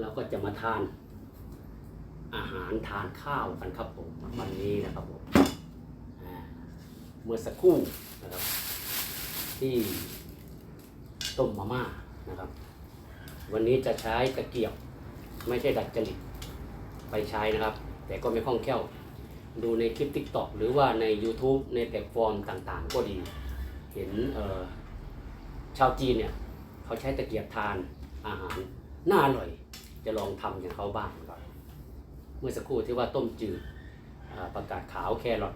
เราก็จะมาทานอาหารทานข้าวกันครับผมวันนี้นะครับผมเมื่อสักครู่นะครับ ที่ต้มมาม่านะครับ วันนี้จะใช้ตะเกียบไม่ใช่ดัดจริตไปใช้นะครับ แต่ก็ไม่คล่องแคล่ว ดูในคลิป t ิ k t o k หรือว่าใน YouTube ในแพลตฟอร์มต่างๆ ก็ดี เห็นชาวจีนเนี่ย เขาใช้ตะเกียบทานอาหารน่าอร่อย จะลองทำอย่างเขาบ้างนะครับเมื่อสักครู่ที่ว่าต้มจืดประกาศขาวแครอท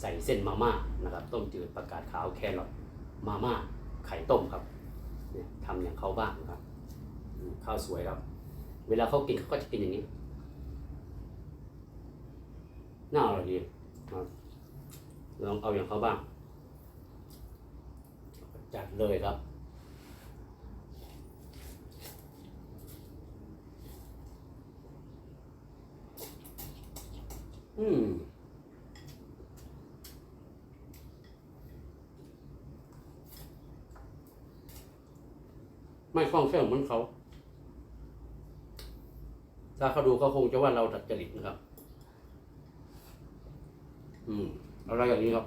ใส่เส้นมาม่านะครับ ต้มจืดประกาศขาวแครอทมาม่าไข่ต้มครับเนี่ยทำอย่างเขาบ้างนะครับข้าวสวยครับ เวลาเขากินเขาก็จะกินอย่างนี้น่าอร่อยดีครับลองเอาอย่างเขาบ้าง จัดเลยครับ อืมไม่คล่องแคล่วเหมือนเขา ถ้าเขาดูเขาคงจะว่าเราดัดจริตนะครับ อืม อะไรอย่างนี้ครับ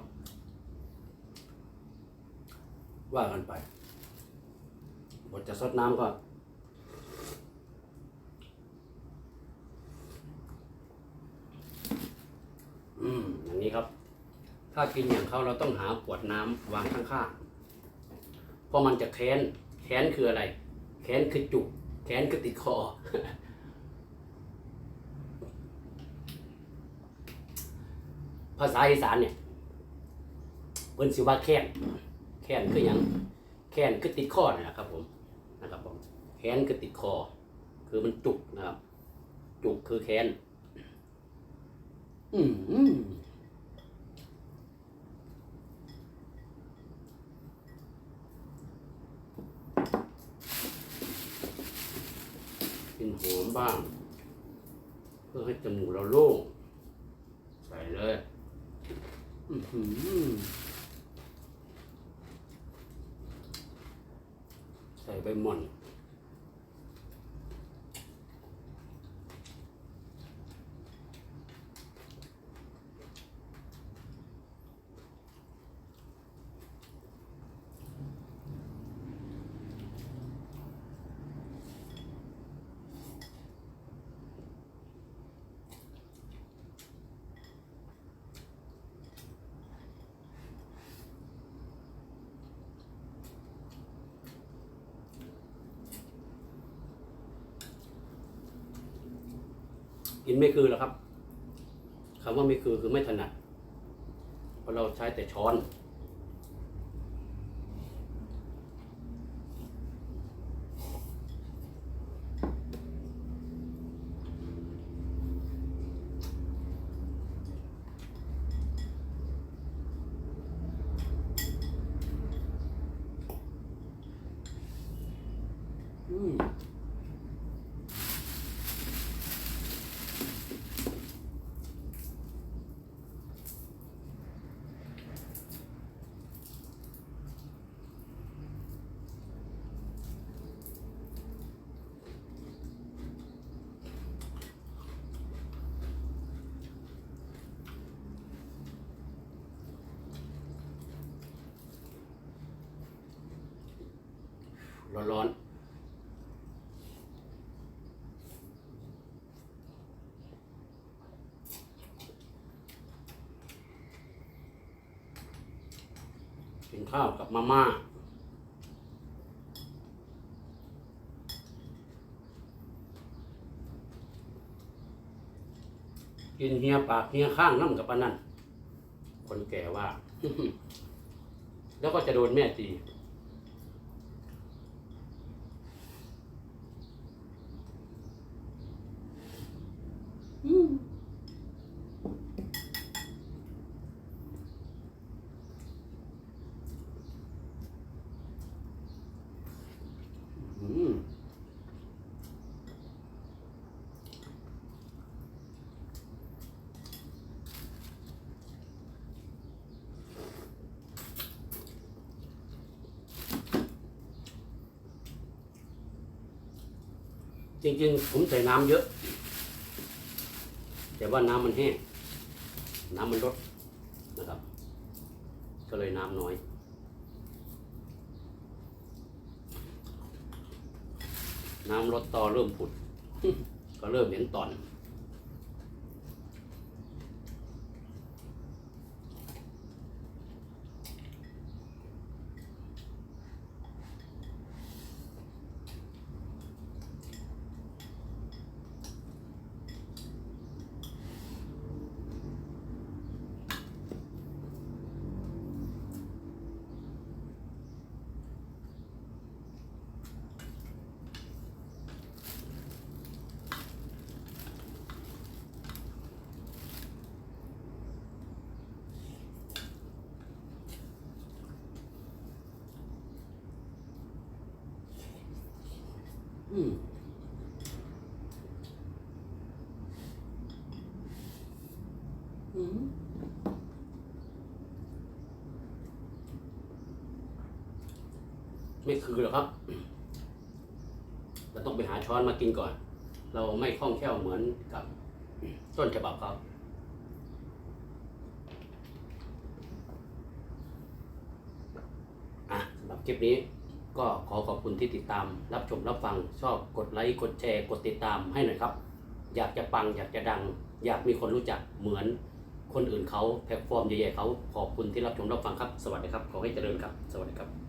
ว่ากันไปบทจะซดน้ำก็ อืมอย่างนี้ครับ ถ้ากินอย่างเขาเราต้องหาขวดน้ำวางข้างๆเพราะมันจะแค้น แค้นคืออะไร แค้นคือจุก แค้นคือติดคอ ภาษาอีสานเนี่ยเพิ่นสิว่าแค้น แค้นคือหยังแค้นคือติดคอนี่นะครับ ผมนะครับผมแค้นคือติดคอ คือมันจุกนะครับ จุกคือแค้น อืมกินหอมบ้าง เพื่อให้จมูกเราโล่งใส่เลย อื้อหือใส่ใบหม่อน กินไม่คือหรอครับคำว่าไม่คือคือไม่ถนัดเพราะเราใช้แต่ช้อน ร้อนๆกินข้าวกับมาม่ากินเฮียปากเฮียข้างน้ำกับปานนั่นคนแก่ว่า แล้วก็จะโดนแม่ตี อืมอืม จริงๆ ผมใส่น้ำเยอะ แต่ว่าน้ำมันแห้ง น้ำมันลดนะครับ ก็เลยน้ำน้อย น้ำลดต่อเริ่มผุด ก็เริ่มเห็นตอน อืมอืมไม่คือหรอกครับ เราต้องไปหาช้อนมากินก่อน เราไม่คล่องแคล่วเหมือนกับต้นฉบับเขาอะสำหรับคลิปนี้ ก็ขอขอบคุณที่ติดตาม รับชมรับฟังชอบกดไลค์กดแชร์ กดติดตามให้หน่อยครับ อยากจะปังอยากจะดัง อยากมีคนรู้จักเหมือนคนอื่นเขาแพลตฟอร์มใหญ่ๆเขาขอบคุณที่รับชมรับฟังครับ สวัสดีครับ ขอให้เจริญครับ สวัสดีครับ